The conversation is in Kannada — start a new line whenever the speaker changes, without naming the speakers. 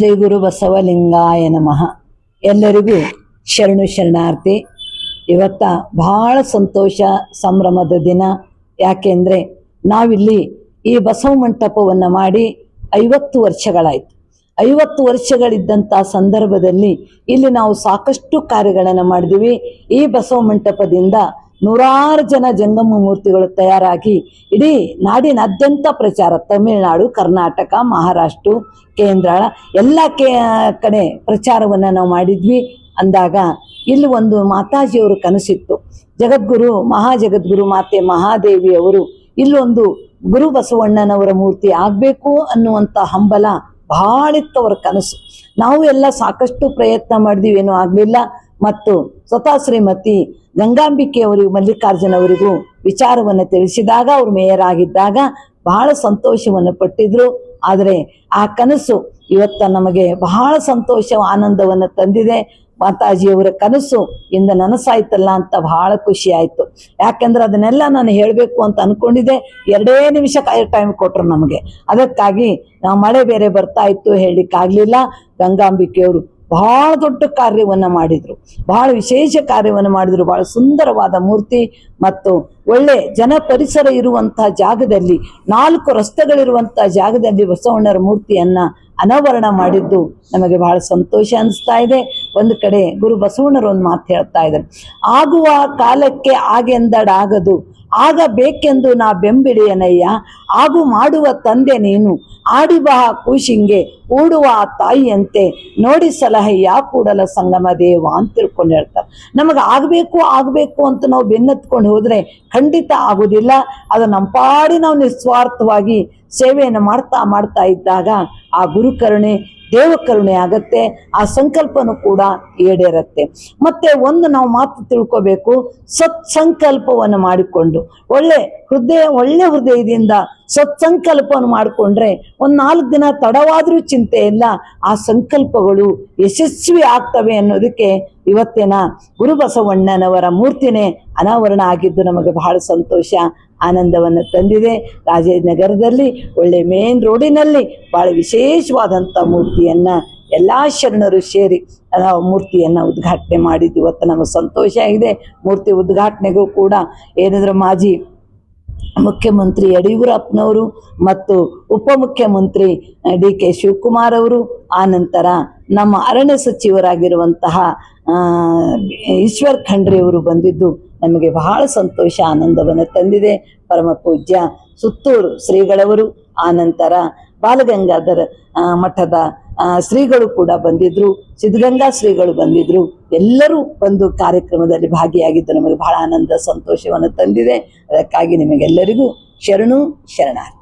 ಶ್ರೀ ಗುರು ಬಸವಲಿಂಗಾಯ ನಮಃ. ಎಲ್ಲರಿಗೂ ಶರಣು ಶರಣಾರ್ಥಿ, ಇವತ್ತ ಬಹಳ ಸಂತೋಷ ಸಂಭ್ರಮದ ದಿನ. ಯಾಕೆಂದ್ರೆ ನಾವಿಲ್ಲಿ ಈ ಬಸವ ಮಂಟಪವನ್ನು ಮಾಡಿ ಐವತ್ತು ವರ್ಷಗಳಾಯ್ತು. ಐವತ್ತು ವರ್ಷಗಳಿದ್ದಂಥ ಸಂದರ್ಭದಲ್ಲಿ ಇಲ್ಲಿ ನಾವು ಸಾಕಷ್ಟು ಕಾರ್ಯಗಳನ್ನು ಮಾಡಿದ್ವಿ. ಈ ಬಸವ ಮಂಟಪದಿಂದ ನೂರಾರು ಜನ ಜಂಗಮ ಮೂರ್ತಿಗಳು ತಯಾರಾಗಿ ಇಡೀ ನಾಡಿನಾದ್ಯಂತ ಪ್ರಚಾರ. ತಮಿಳುನಾಡು, ಕರ್ನಾಟಕ, ಮಹಾರಾಷ್ಟ್ರ ಕೇಂದ್ರ ಎಲ್ಲ ಕೇ, ಕಡೆ ಪ್ರಚಾರವನ್ನು ನಾವು ಮಾಡಿದ್ವಿ ಅಂದಾಗ ಇಲ್ಲಿ ಒಂದು ಮಾತಾಜಿಯವರು ಕನಸಿತ್ತು. ಜಗದ್ಗುರು, ಮಹಾಜಗದ್ಗುರು ಮಾತೆ ಮಹಾದೇವಿಯವರು ಇಲ್ಲೊಂದು ಗುರು ಬಸವಣ್ಣನವರ ಮೂರ್ತಿ ಆಗಬೇಕು ಅನ್ನುವಂಥ ಹಂಬಲ ಬಹಳ ಇತ್ತು ಅವರ ಕನಸು. ನಾವು ಎಲ್ಲ ಸಾಕಷ್ಟು ಪ್ರಯತ್ನ ಮಾಡಿದ್ವಿ, ಏನೂ ಆಗಲಿಲ್ಲ. ಮತ್ತು ಸ್ವತಃ ಶ್ರೀಮತಿ ಗಂಗಾಂಬಿಕೆ ಅವರಿಗೂ ಮಲ್ಲಿಕಾರ್ಜುನ ಅವರಿಗೂ ವಿಚಾರವನ್ನು ತಿಳಿಸಿದಾಗ ಅವರು ಮೇಯರ್ ಆಗಿದ್ದಾಗ ಬಹಳ ಸಂತೋಷವನ್ನು ಪಟ್ಟಿದ್ರು. ಆದರೆ ಆ ಕನಸು ಇವತ್ತ ನಮಗೆ ಬಹಳ ಸಂತೋಷ, ಆನಂದವನ್ನು ತಂದಿದೆ. ಮಾತಾಜಿಯವರ ಕನಸು ಇಂದ ನನಸಾಯ್ತಲ್ಲ ಅಂತ ಬಹಳ ಖುಷಿ ಆಯ್ತು. ಯಾಕಂದ್ರೆ ಅದನ್ನೆಲ್ಲ ನಾನು ಹೇಳಬೇಕು ಅಂತ ಅಂದ್ಕೊಂಡಿದ್ದೆ ಎರಡೇ ನಿಮಿಷ ಟೈಮ್ ಕೊಟ್ರು ನಮಗೆ. ಅದಕ್ಕಾಗಿ ನಾವು ಮಳೆ ಬೇರೆ ಬರ್ತಾ ಇತ್ತು ಹೇಳಲಿಕ್ಕಾಗಲಿಲ್ಲ. ಗಂಗಾಂಬಿಕೆಯವರು ಬಹಳ ದೊಡ್ಡ ಕಾರ್ಯವನ್ನು ಮಾಡಿದರು. ಬಹಳ ವಿಶೇಷ ಕಾರ್ಯವನ್ನು ಮಾಡಿದರು. ಬಹಳ ಸುಂದರವಾದ ಮೂರ್ತಿ ಮತ್ತು ಒಳ್ಳೆ ಜನ ಪರಿಸರ ಇರುವಂತಹ ಜಾಗದಲ್ಲಿ ನಾಲ್ಕು ರಸ್ತೆಗಳಿರುವಂತಹ ಜಾಗದಲ್ಲಿ ಬಸವಣ್ಣರ ಮೂರ್ತಿಯನ್ನ ಅನಾವರಣ ಮಾಡಿದ್ದು ನಮಗೆ ಬಹಳ ಸಂತೋಷ ಅನಿಸ್ತಾ ಇದೆ. ಒಂದು ಕಡೆ ಗುರು ಬಸವಣ್ಣರು ಒಂದು ಮಾತು ಹೇಳ್ತಾ ಇದ್ದಾರೆ. ಆಗುವ ಕಾಲಕ್ಕೆ ಆಗೆಂದಡಾಗದು ಆಗ ಬೇಕೆಂದು ನಾ ಬೆಂಬಿಡಿಯನಯ್ಯ. ಆಗು ಮಾಡುವ ತಂದೆ ನೀನು. ಆಡಿ ಬಾ ಕೂಶಿಂಗೆ. ಓಡುವ ಆ ತಾಯಿಯಂತೆ. ನೋಡಿ ಸಲಹೆಯ ಕೂಡಲ ಸಂಗಮ ದೇವ ಅಂತ ತಿಳ್ಕೊಂಡು ಹೇಳ್ತಾರೆ. ನಮಗೆ ಆಗಬೇಕು ಆಗಬೇಕು ಅಂತ ನಾವು ಬೆನ್ನತ್ಕೊಂಡು ಹೋದರೆ ಖಂಡಿತ ಆಗೋದಿಲ್ಲ. ಅದು ನಮ್ಮ ಪಾಡಿ ನಾವು ನಿಸ್ವಾರ್ಥವಾಗಿ ಸೇವೆಯನ್ನು ಮಾಡ್ತಾ ಮಾಡ್ತಾ ಇದ್ದಾಗ ಆ ಗುರುಕರುಣೆ, ದೇವಕರುಣೆ ಆಗತ್ತೆ, ಆ ಸಂಕಲ್ಪನೂ ಕೂಡ ಈಡೇರತ್ತೆ. ಮತ್ತೆ ಒಂದು ನಾವು ಮಾತು ತಿಳ್ಕೋಬೇಕು, ಸತ್ಸಂಕಲ್ಪವನ್ನು ಮಾಡಿಕೊಂಡು. ಒಳ್ಳೆ ಹೃದಯ, ಒಳ್ಳೆ ಹೃದಯದಿಂದ ಸತ್ಸಂಕಲ್ಪವನ್ನು ಮಾಡಿಕೊಂಡ್ರೆ ಒಂದು ನಾಲ್ಕು ದಿನ ತಡವಾದರೂ ಚಿಂತೆ ಇಲ್ಲ, ಆ ಸಂಕಲ್ಪಗಳು ಯಶಸ್ವಿ ಆಗ್ತವೆ ಅನ್ನೋದಕ್ಕೆ ಇವತ್ತಿನ ಗುರುಬಸವಣ್ಣನವರ ಮೂರ್ತಿನೇ ಅನಾವರಣ ಆಗಿದ್ದು ನಮಗೆ ಬಹಳ ಸಂತೋಷ. ಆನಂದವನ್ನು ತಂದಿದೆ. ರಾಜನಗರದಲ್ಲಿ, ಒಳ್ಳೆ ಮೇನ್ ರೋಡಿನಲ್ಲಿ ಭಾಳ ವಿಶೇಷವಾದಂಥ ಮೂರ್ತಿಯನ್ನು ಎಲ್ಲ ಶರಣರು ಸೇರಿ ಮೂರ್ತಿಯನ್ನು ಉದ್ಘಾಟನೆ ಮಾಡಿದ್ದು. ಇವತ್ತು ನಮಗೆ ಸಂತೋಷ ಆಗಿದೆ. ಮೂರ್ತಿ ಉದ್ಘಾಟನೆಗೂ ಕೂಡ ಏನಾದರೂ ಮಾಜಿ ಮುಖ್ಯಮಂತ್ರಿ ಯಡಿಯೂರಪ್ಪನವರು ಮತ್ತು ಉಪಮುಖ್ಯಮಂತ್ರಿ ಡಿ ಕೆ ಶಿವಕುಮಾರ್ ಅವರು ಆನಂತರ ನಮ್ಮ ಅರಣ್ಯ ಸಚಿವರಾಗಿರುವಂತಹ ಈಶ್ವರ್ ಖಂಡ್ರೆಯವರು ಬಂದಿದ್ದು. ನಮಗೆ ಬಹಳ ಸಂತೋಷ, ಆನಂದವನ್ನು ತಂದಿದೆ. ಪರಮ ಪೂಜ್ಯ ಸುತ್ತೂರು ಶ್ರೀಗಳವರು. ಆನಂತರ ಬಾಲಗಂಗಾಧರ ಮಠದ ಶ್ರೀಗಳು ಕೂಡ ಬಂದಿದ್ರು. ಸಿದ್ಧಗಂಗಾ ಶ್ರೀಗಳು ಬಂದಿದ್ರು. ಎಲ್ಲರೂ ಬಂದು ಕಾರ್ಯಕ್ರಮದಲ್ಲಿ ಭಾಗಿಯಾಗಿದ್ದು ನಮಗೆ ಬಹಳ ಆನಂದ, ಸಂತೋಷವನ್ನು ತಂದಿದೆ. ಅದಕ್ಕಾಗಿ ನಿಮಗೆಲ್ಲರಿಗೂ ಶರಣು, ಶರಣಾರ್ಥಿ.